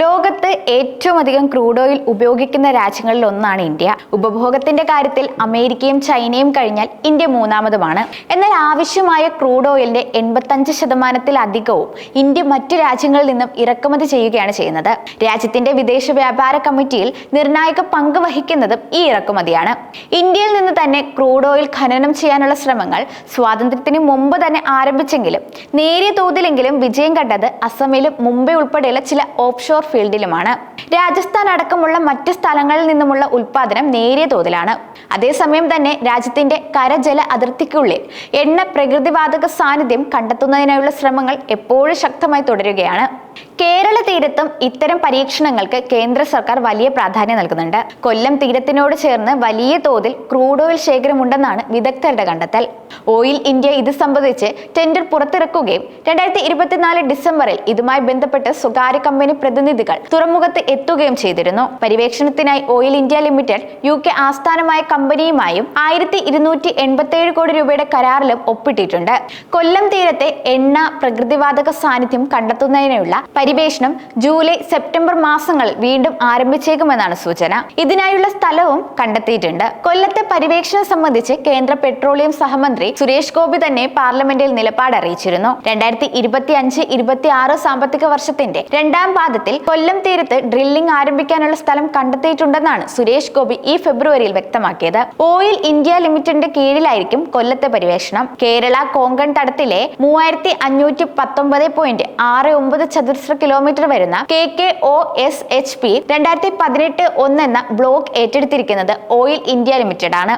ലോകത്ത് ഏറ്റവും അധികം ക്രൂഡ് ഓയിൽ ഉപയോഗിക്കുന്ന രാജ്യങ്ങളിൽ ഒന്നാണ് ഇന്ത്യ. ഉപഭോഗത്തിന്റെ കാര്യത്തിൽ അമേരിക്കയും ചൈനയും കഴിഞ്ഞാൽ ഇന്ത്യ മൂന്നാമതുമാണ്. എന്നാൽ ആവശ്യമായ ക്രൂഡ് ഓയിലിന്റെ എൺപത്തഞ്ച് ശതമാനത്തിലധികവും ഇന്ത്യ മറ്റു രാജ്യങ്ങളിൽ നിന്നും ഇറക്കുമതി ചെയ്യുകയാണ് ചെയ്യുന്നത്. രാജ്യത്തിന്റെ വിദേശ വ്യാപാര കമ്മിറ്റിയിൽ നിർണായക പങ്ക് വഹിക്കുന്നതും ഈ ഇറക്കുമതിയാണ്. ഇന്ത്യയിൽ നിന്ന് തന്നെ ക്രൂഡ് ഓയിൽ ഖനനം ചെയ്യാനുള്ള ശ്രമങ്ങൾ സ്വാതന്ത്ര്യത്തിന് മുമ്പ് തന്നെ ആരംഭിച്ചെങ്കിലും നേരിയ തോതിലെങ്കിലും വിജയം കണ്ടത് അസമിലും മുംബൈ ഉൾപ്പെടെയുള്ള ചില ഓഫ്ഷോർ ഫീൽഡിലുമാണ് രാജസ്ഥാൻ അടക്കമുള്ള മറ്റ് സ്ഥലങ്ങളിൽ നിന്നുമുള്ള ഉൽപാദനം നേരിയ തോതിലാണ്. അതേസമയം തന്നെ രാജ്യത്തിന്റെ കരജല അതിർത്തിക്കുള്ളിൽ എണ്ണ പ്രകൃതിവാതക സാന്നിധ്യം കണ്ടെത്തുന്നതിനായുള്ള ശ്രമങ്ങൾ എപ്പോഴും ശക്തമായി തുടരുകയാണ്. കേരള തീരത്തും ഇത്തരം പരീക്ഷണങ്ങൾക്ക് കേന്ദ്ര സർക്കാർ വലിയ പ്രാധാന്യം നൽകുന്നുണ്ട്. കൊല്ലം തീരത്തിനോട് ചേർന്ന് വലിയ തോതിൽ ക്രൂഡ് ഓയിൽ ശേഖരമുണ്ടെന്നാണ് വിദഗ്ധരുടെ കണ്ടെത്തൽ. ഓയിൽ ഇന്ത്യ ഇത് സംബന്ധിച്ച് ടെൻഡർ പുറത്തിറക്കുകയും രണ്ടായിരത്തി ഇരുപത്തിനാല് ഡിസംബറിൽ ഇതുമായി ബന്ധപ്പെട്ട് സ്വകാര്യ കമ്പനി പ്രതിനിധികൾ തുറമുഖത്ത് എത്തുകയും ചെയ്തിരുന്നു. പര്യവേക്ഷണത്തിനായി oil India limited U K ആസ്ഥാനമായ കമ്പനിയുമായും ആയിരത്തി ഇരുന്നൂറ്റി എൺപത്തി ഏഴ് കോടി രൂപയുടെ കരാറിലും ഒപ്പിട്ടിട്ടുണ്ട്. കൊല്ലം തീരത്തെ എണ്ണ പ്രകൃതിവാതക സാന്നിധ്യം കണ്ടെത്തുന്നതിനുള്ള പരിവേഷണം ജൂലൈ സെപ്റ്റംബർ മാസങ്ങൾ വീണ്ടും ആരംഭിച്ചേക്കുമെന്നാണ് സൂചന. ഇതിനായുള്ള സ്ഥലവും കണ്ടെത്തിയിട്ടുണ്ട്. കൊല്ലത്തെ പരിവേഷണം സംബന്ധിച്ച് കേന്ദ്ര പെട്രോളിയം സഹമന്ത്രി സുരേഷ് ഗോപി തന്നെ പാർലമെന്റിൽ നിലപാട് അറിയിച്ചിരുന്നു. രണ്ടായിരത്തി ഇരുപത്തി അഞ്ച് ഇരുപത്തി ആറ് സാമ്പത്തിക വർഷത്തിന്റെ രണ്ടാം പാദത്തിൽ കൊല്ലം തീരത്ത് ഡ്രില്ലിംഗ് ആരംഭിക്കാനുള്ള സ്ഥലം കണ്ടെത്തിയിട്ടുണ്ടെന്നാണ് സുരേഷ് ഗോപി ഈ ഫെബ്രുവരിയിൽ വ്യക്തമാക്കിയത്. ഓയിൽ ഇന്ത്യ ലിമിറ്റഡിന്റെ കീഴിലായിരിക്കും കൊല്ലത്തെ പരിവേഷണം കേരള കോങ്കൺ തടത്തിലെ മൂവായിരത്തി അഞ്ഞൂറ്റി പത്തൊമ്പത് പോയിന്റ് ആറ് ഒമ്പത് ചതുരശ്ര കിലോമീറ്റർ വരുന്ന K K O S H P രണ്ടായിരത്തി പതിനെട്ട് ഒന്ന് എന്ന ബ്ലോക്ക് ഏറ്റെടുത്തിരിക്കുന്നത് ഓയിൽ ഇന്ത്യ ലിമിറ്റഡ് ആണ്